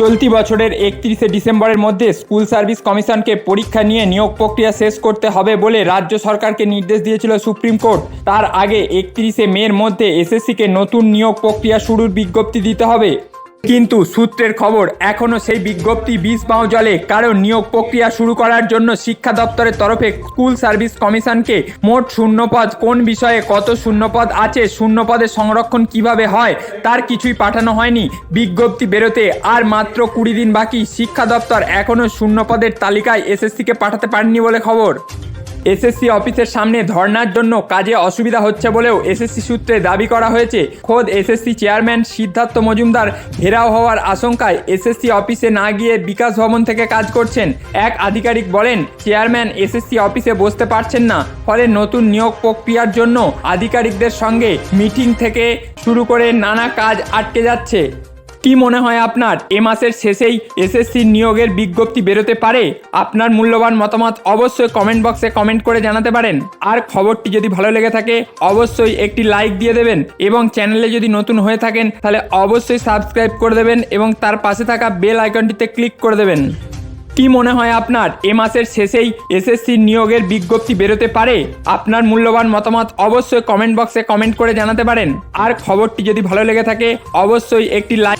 চলতি বছরের একত্রিশে ডিসেম্বরের মধ্যে স্কুল সার্ভিস কমিশনকে পরীক্ষা নিয়ে নিয়োগ প্রক্রিয়া শেষ করতে হবে বলে রাজ্য সরকারকে নির্দেশ দিয়েছিল সুপ্রিম কোর্ট। তার আগে একত্রিশে মের মধ্যে এসএসসিকে নতুন নিয়োগ প্রক্রিয়া শুরুর বিজ্ঞপ্তি দিতে হবে। কিন্তু সূত্রের খবর এখনও সেই বিজ্ঞপ্তি বিষ পাও জলে কারণ নিয়োগ প্রক্রিয়া শুরু করার জন্য শিক্ষা দপ্তরের তরফে স্কুল সার্ভিস কমিশনকে মোট শূন্যপদ, কোন বিষয়ে কত শূন্যপদ আছে, শূন্যপদের সংরক্ষণ কীভাবে হয়, তার কিছুই পাঠানো হয়নি। বিজ্ঞপ্তি বেরোতে আর মাত্র কুড়ি দিন বাকি, শিক্ষা দপ্তর এখনও শূন্যপদের তালিকায় এসএসসিকে পাঠাতে পারেনি বলে খবর। এসএসসি অফিসের সামনে ধর্নার জন্য কাজে অসুবিধা হচ্ছে বলেও এসএসসি সূত্রে দাবি করা হয়েছে। খোদ এসএসসি চেয়ারম্যান সিদ্ধার্থ মজুমদার ঘেরাও হওয়ার আশঙ্কায় এসএসসি অফিসে না গিয়ে বিকাশ ভবন থেকে কাজ করছেন। এক আধিকারিক বলেন, চেয়ারম্যান এসএসসি অফিসে বসতে পারছেন না, ফলে নতুন নিয়োগ প্রক্রিয়ার জন্য আধিকারিকদের সঙ্গে মিটিং থেকে শুরু করে নানা কাজ আটকে যাচ্ছে। কি মনে হয় আপনার? এ মাসের শেষেই এসএসসি নিয়োগের বিজ্ঞপ্তি বেরোতে পারে? আপনার মূল্যবান মতামত অবশ্যই কমেন্ট বক্সে কমেন্ট করে জানাতে পারেন। আর খবরটি যদি ভালো লেগে থাকে, অবশ্যই একটি লাইক দিয়ে দেবেন এবং চ্যানেলে যদি নতুন হয়ে থাকেন, তাহলে অবশ্যই সাবস্ক্রাইব করে দেবেন এবং তার পাশে থাকা বেল আইকনটিতে ক্লিক করে দেবেন। কি মনে হয় আপনার? এ মাসের শেষেই এসএসসি নিয়োগের বিজ্ঞপ্তি বেরোতে পারে? আপনার মূল্যবান মতামত অবশ্যই কমেন্ট বক্সে কমেন্ট করে জানাতে পারেন। আর খবরটি যদি ভালো লেগে থাকে, অবশ্যই একটি লাইক